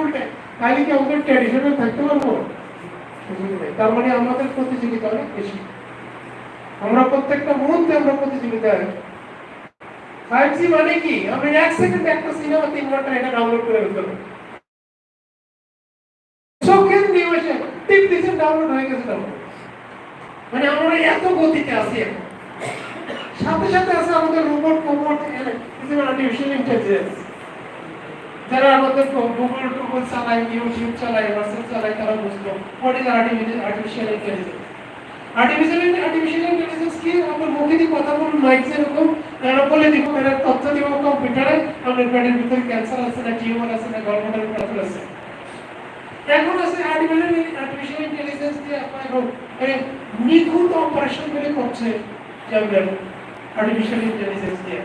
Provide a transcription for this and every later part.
উল্টে তাহলে কি আমাদের ট্র্যাডিশনে থাকতে পারব? তার মানে আমাদের প্রতিযোগিতা অনেক বেশি। আমরা প্রত্যেকটা মুহূর্তে আমরা প্রতিযোগিতায় ফাইভ জি মানে কি? আমি এক একটা সিনেমা তিন ঘণ্টা এটা ডাউনলোড করে ফেলতে মানে এত গতিতে আছি সাথে সাথে আছে আমাদের রোবট কোবট আর্টিফিশিয়াল ইন্টেলিজেন্স যারা আমাদের গুগল, টুগল চালায়, ইউটিউব চালায়, হোয়াটসঅ্যাপ চালায়, তারা বুঝলো। What is artificial intelligence artificial artificial intelligence কি? আমরা মুখে দিয়ে কথা বলুন মাইক যেরকম বলে দিব, এরা তথ্য দিব কম্পিউটারে পেটের ভিতরে ক্যান্সার আছে না টিউমার আছে না আছে। এখন আছে আর্টিফিশিয়াল আর্টিফিশিয়াল ইন্টেলিজেন্স দিয়ে আপনার নিখুঁত অপারেশন করে করছে আর্টিফিশিয়াল ইন্টেলিজেন্স দিয়ে।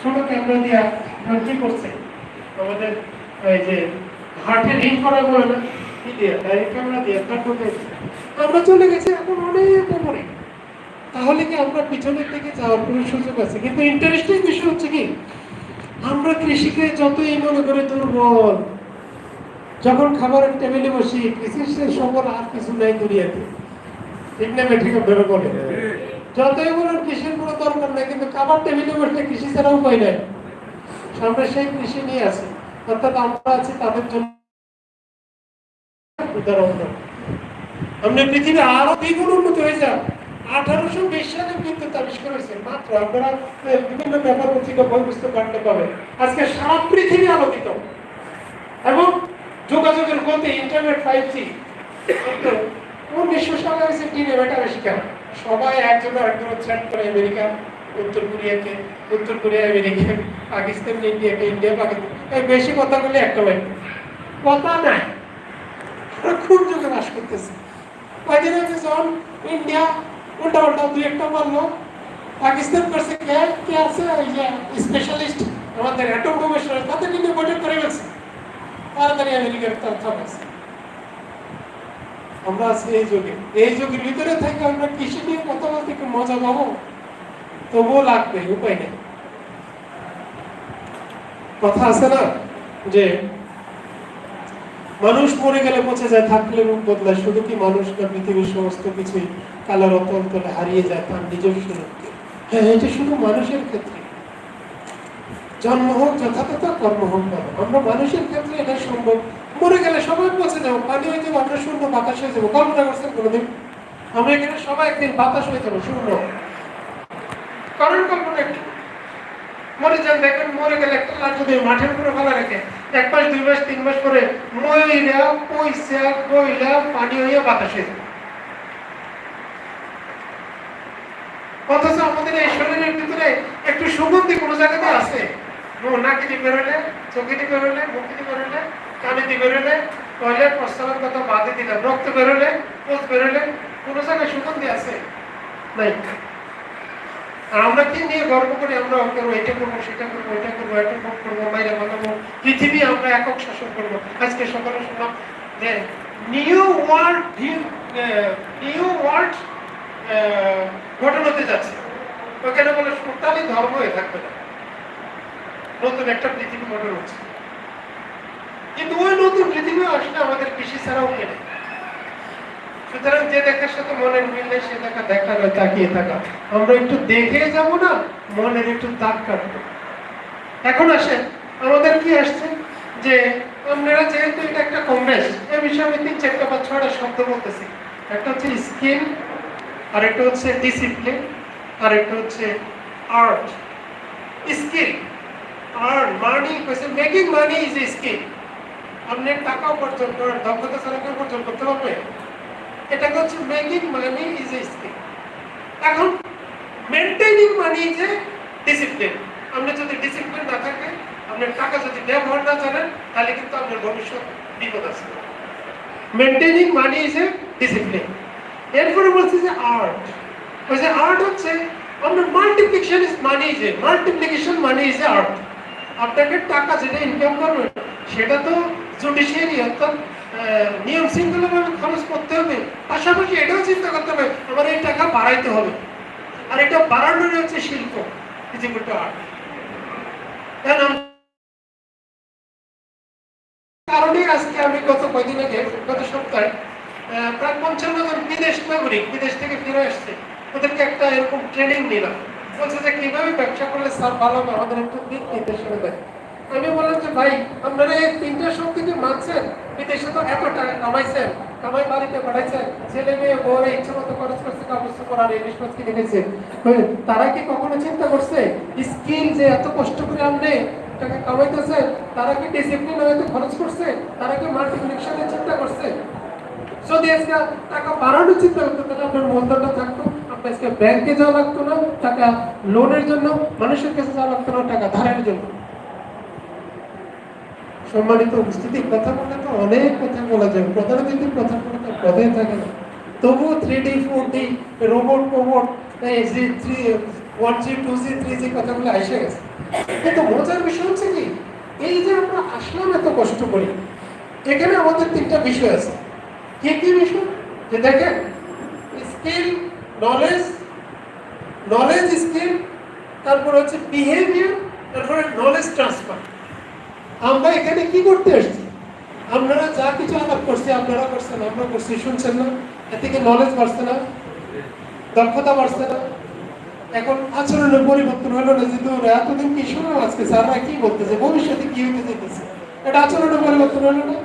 ছোট ক্যামেরা দিয়ে করছে? আমাদের এই যে হার্টের হিট করা বলে না? কি দিয়ে? ডাইরেক্ট ক্যামেরা দিয়ে তারপর আমরা চলে গেছি এখন অনেক উপরে। তাহলে কি আমরা পিছনের দিকে যাওয়ার কোনো সুযোগ আছে? কিন্তু ইন্টারেস্টিং বিষয় হচ্ছে কি আমরা কৃষিকে যতই মনে করে দুর্বল যখন খাবারের টেবিলে বসি কৃষির সবল আর কিছু নাই দুনিয়াতে। ঠিক না ঠিক বেরো বলে যতই বলেন কৃষির কোনো দরকার নাই কিন্তু খাবার টেবিলে বসলে কৃষি ছাড়া উপায় নাই। আমরা সেই কৃষি নিয়ে আছি। অর্থাৎ আমরা আছি তাদের জন্য আমরা পৃথিবী আরও দ্বিগুণ উন্নত হয়ে যাও আঠারোশো বিশ সালে বিদ্যুৎ আবিষ্কার হয়েছে মাত্র আপনারা বিভিন্ন ব্যাপার পত্রিকা, বই, পুস্তক কাটতে পাবেন। আজকে সারা পৃথিবী আলোকিত। এবং যোগাযোগের গতি, ইন্টারনেট ফাইভ জি উনিশশো সালে হয়েছে টিনে বেটার শিকার সবাই একজন আরেকজন থ্রেট করে আমেরিকা। উত্তর কোরিয়াকে, উত্তর কোরিয়া, আমেরিকা, পাকিস্তান ইন্ডিয়াকে ইন্ডিয়া, পাকিস্তান। এই বেশি কথা বলে একটা বাইক কথা নাই। খুব যুগে বাস করতেছি। আগে যখন ইন্ডিয়া উল্টা উল্টা দুই একটা মারলো। পাকিস্তান করছে কে? কে আছে? যে স্পেশালিস্ট আমাদের অ্যাটম গবেষণা তাদের বৈঠক করে গেছে তাড়াতাড়ি আমেরিকার আমরা আছি এই যুগে। এই যুগের ভিতরে থেকে আমরা কৃষি নিয়ে কথা বলতে মজা পাবো। তবুও লাগবে উপায় নেই। কথা আছে না যে, মানুষ মরে গেলে পচে যায়, থাকলে রূপ বদলায়। শুধু কি মানুষ না, পৃথিবীর সমস্ত কিছুই কালার অতল তলে হারিয়ে যায় তার নিজস্ব রূপকে। হ্যাঁ এটা শুধু মানুষের ক্ষেত্রে। জন্ম হোক, যথাযথ কর্ম হোক। আমরা মানুষের ক্ষেত্রে এটা সম্ভব। মরে গেলে সবাই পচে যাব, পানি হয়ে যাব, আমরা শূন্য, বাতাস হয়ে যাব কল্পনা করছেন কোনোদিন? আমরা এখানে সবাই একদিন বাতাস হয়ে যাব, শূন্য। কারণ কল্পনা একটু। মরে যান, দেখেন, মরে গেলে একটা লাশ যদি মাঠের উপরে ফেলা রেখে এক মাস, দুই মাস, তিন মাস পরে ময়রা, পয়সা কইলা পানি হইয়া বাতাস অথচ আমাদের এই শরীরের ভিতরে একটু সুগন্ধি কোনো জায়গাতে আছে। ও, নাকি দিয়ে বেরোলে চোখে দিয়ে বেরোলে মুখে দিয়ে বেরোলে কানে দিয়ে বেরোলে টয়লেট প্রস্তাবের কথা বাদে দিলাম, রক্ত বেরোলে পোষ বেরোলে কোনো জায়গায় সুগন্ধি আছে? নাই। আর আমরা কি নিয়ে গর্ব করি? আমরা করব এটা করব, সেটা করব, এটা করব এটা করব মাইরা বানাবো। পৃথিবী আমরা একক শাসন করব। আজকে সকালে শুনলাম যে নিউ ওয়ার্ল্ড নিউ ওয়ার্ল্ড হতে যাচ্ছে। ওখানে বলে, টোটালি ধর্ম হয়ে থাকবে না। নতুন একটা পৃথিবী গঠন হচ্ছে। কিন্তু ওই নতুন পৃথিবী আসলে আমাদের কৃষি ছাড়াও কেনে সুতরাং যে দেখার সাথে মনের মিল নেই, সে দেখা দেখা নয় তাকিয়ে থাকা। আমরা একটু দেখে যাব না, মনের একটু দাগ কাটবো। এখন আসেন, আমাদের কি আসছে? যে আপনারা যেহেতু এটা একটা কংগ্রেস এ বিষয়ে আমি তিন চারটা বা ছটা শব্দ বলতেছি। একটা হচ্ছে স্কিল আর একটা হচ্ছে ডিসিপ্লিন আর একটা হচ্ছে আর্ট স্কিল আর্ন মানি কইছে মেকিং মানি ইজ স্কিল আপনি টাকা উপার্জন করার দক্ষতা ছাড়া উপার্জন করতে পারবে এটাকে হচ্ছে মেকিং মানি ইজ স্কিল এখন মেনটেনিং মানি এ ডিসিপ্লিন আপনি যদি ডিসিপ্লিন না থাকে, আপনার টাকা যদি ব্যবহার না জানেন, তাহলে কিন্তু আপনার ভবিষ্যৎ বিপদ আছে। Maintaining money is a discipline এরপরে বলছে যে আর্ট ওই যে আর্ট হচ্ছে, আপনার multiplication is money a multiplication money is art আপনাকে টাকা যেটা ইনকাম করবেন সেটা তো জুডিশিয়ারি অর্থাৎ নিয়ম শৃঙ্খলাভাবে খরচ করতে হবে। পাশাপাশি এটাও চিন্তা করতে হবে আমার এই টাকা বাড়াইতে হবে। আর এটা বাড়ানোর হচ্ছে শিল্প এ আর্ট কারণে আজকে আমি গত কয়দিন আগে, গত সপ্তাহে প্রায় পঞ্চান্ন জন বিদেশ নাগরিক, বিদেশ থেকে ফিরে আসছে। ওদেরকে একটা এরকম ট্রেনিং নিলাম। বলছে যে, কীভাবে ব্যবসা করলে স্যার ভালো হবে? আমাদের একটু দিক নির্দেশনা দেয় আমি বললাম যে ভাই আপনারা এই তিনটা শক্তিকে মানছেন বিদেশে তো এত টাকা কামাইছেন কামাই বাড়িতে পাঠাইছেন ছেলে মেয়ে বউরে ইচ্ছে মতো খরচ করছে চোপড় আর ইলিশ মাছ কিনে হ্যাঁ, তারা কি কখনো চিন্তা করছে স্কিল যে এত কষ্ট করে আপনি টাকা কামাইতেছে তারা কি ডিসিপ্লিন হয়তো খরচ করছে তারা কি মাল্টিপ্লিকেশনের চিন্তা করছে? যদি আজকে টাকা বাড়ানোর চিন্তা করতো তাহলে আপনার মূলধনটা থাকতো আপনার ব্যাংকে যাওয়া লাগতো না টাকা লোনের জন্য মানুষের কাছে যাওয়া লাগতো না টাকা ধারের জন্য। সম্মানিত উপস্থিতি, কথা বললে তো অনেক কথা বলা যায়। প্রধান অতিথির কথা বলতে কথাই থাকে না। তবুও three D four D robot ফোবট G three one G two G three G কথাগুলো এসে গেছে। কিন্তু মজার বিষয় হচ্ছে কি, এই যে আমরা আসলাম এত কষ্ট করি, এখানে আমাদের তিনটা বিষয় আছে। কি কি বিষয়? যে দেখেন স্কিল নলেজ নলেজ স্কিল তারপর হচ্ছে বিহেভিয়ার তারপরে নলেজ ট্রান্সফার আমরা এখানে কি করতে আসছি? আপনারা যা কিছু আলাপ করছি, আপনারা করছেন, আমরা করছি, শুনছেন না? এ থেকে নলেজ বাড়ছে না? দক্ষতা বাড়ছে না? এখন আচরণের পরিবর্তন হলো না যেহেতু এতদিন কি শুনলাম আজকে? স্যাররা কি বলতেছে? ভবিষ্যতে কি হইতে যেতেছে এটা আচরণের পরিবর্তন হলো না?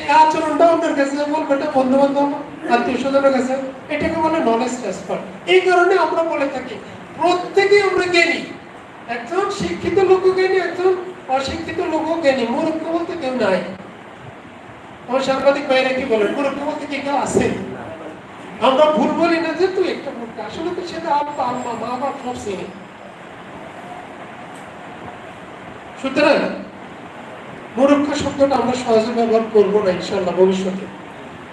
এই আচরণটা আপনার কাছে বলব, এটা বন্ধু বান্ধব আত্মীয় স্বজনের কাছে, এটাকে বলে নলেজ ট্রান্সফার এই কারণে আমরা বলে থাকি, প্রত্যেকেই আমরা জ্ঞানী। একজন শিক্ষিত লোক জ্ঞানী, একজন অশিক্ষিত লোকও জ্ঞানী মূর্খ বলতে কেউ নাই। আমার সাংবাদিক ভাইরা কি বলেন মূর্খ বলতে কি কেউ আছে? আমরা ভুল বলি না যে তুই একটা মূর্খ আসলে তো সেটা আব্বা আম্মা মা বাপ সব চিনি সুতরাং মূর্খ শব্দটা আমরা সহজে ব্যবহার করব না ইনশাল্লাহ ভবিষ্যতে।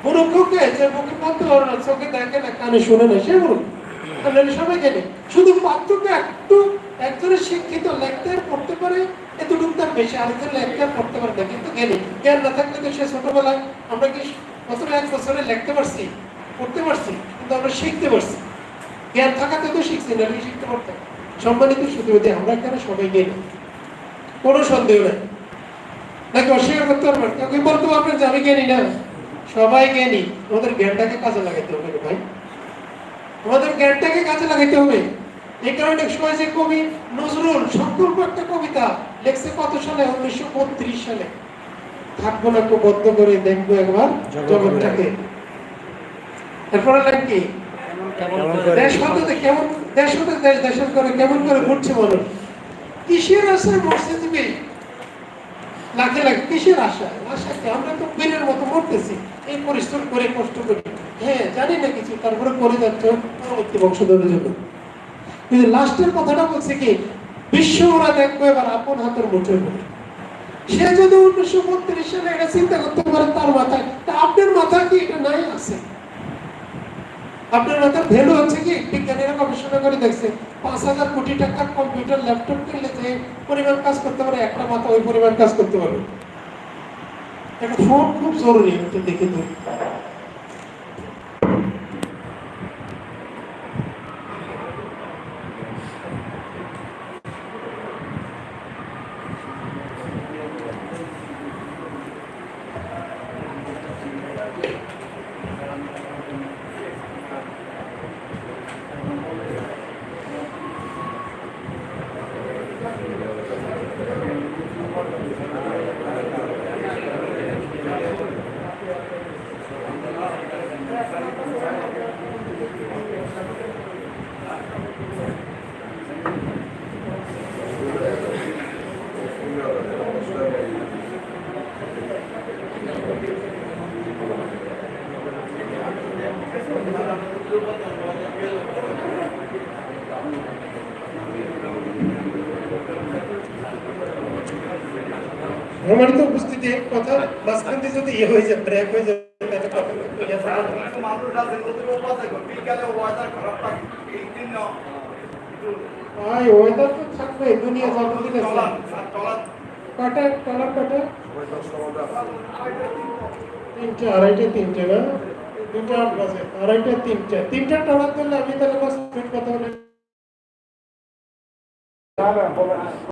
মূর্খকে যে মুখে বলতে পারো না, চোখে দেখে না, কানে শুনে না, সে মূর্খ সবাই জানি শুধু পার্থক্য একটু একজনের শিক্ষিত লিখতে পড়তে পারে, এতটুকু তার বেশি আরেকজন লিখতে পড়তে পারে না, কিন্তু জ্ঞানী। জ্ঞান না থাকলে তো সে ছোটবেলায় আমরা কি বছর এক বছরে লিখতে পারছি পড়তে পারছি, কিন্তু আমরা শিখতে পারছি। জ্ঞান থাকাতে তো শিখছি, না কি শিখতে পারতাম। সম্মানিত শুধু আমরা এখানে সবাই জ্ঞানী। কোনো সন্দেহ নেই। নাকি অস্বীকার করতে পারবেন? কেউ বলতে পারবেন যে আমি জ্ঞানী না? সবাই জ্ঞানী। আমাদের জ্ঞানটাকে কাজে লাগাইতে হবে ভাই। আমাদের জ্ঞানটাকে কাজে লাগাইতে হবে। এই কারণে সময় যে কবি নজরুল সংকল্প একটা কবিতা লেখছে কত সালে? উনিশশো বত্রিশ সালে। থাকব না একটু বদ্ধ করে দেখব একবার জগৎটাকে। এরপরে কি? দেশ হতে কেমন দেশ হতে দেশ দেশের করে কেমন করে ঘুরছে মানুষ কিসের আশায় মরছে তুমি? লাখে লাখে কিসের আশা আশা কি আমরা তো বীরের মতো মরতেছি। এই পরিশ্রম করে কষ্ট করি। হ্যাঁ জানি না কিছু তারপরে করে যাচ্ছে পরবর্তী বংশধরের জন্য। কিন্তু লাস্টের কথাটা বলছে কি, বিশ্ব ওরা দেখব, এবার আপন হাতের মুঠোয় করে সে যদি উনিশশো বত্রিশ সালে এটা চিন্তা করতে পারে, তার মাথায় তা আপনার মাথায় কি এটা নাই আছে? আপনার মাথার ভ্যালু হচ্ছে কি, বিজ্ঞানীরা গবেষণা করে দেখছে, পাঁচ হাজার কোটি টাকার কম্পিউটার, ল্যাপটপ কিনলে যে পরিমাণ কাজ করতে পারে, একটা মাথা ওই পরিমাণ কাজ করতে পারবে। একটা ফোন খুব জরুরি, এটা দেখে তো। আমার তো উপস্থিতি কথা মাঝখান দিয়ে যদি ইয়ে হয়ে যায় ব্রেক হয়ে যায় তাহলে কথা ইয়ে থাকবে না। কিছু মানুষ আছে নদীর ওপাশে বিকালে ওয়েদার খারাপ থাকে এই দিন না ভাই ওয়েদার তো থাকবে দুনিয়া যতদিন আছে চলান চলান কটা কলার কটা তিনটে আড়াইটে তিনটে না দুটো বাজে আড়াইটে তিনটা। তিনটে টানার জন্য আমি তাহলে কথা বলে।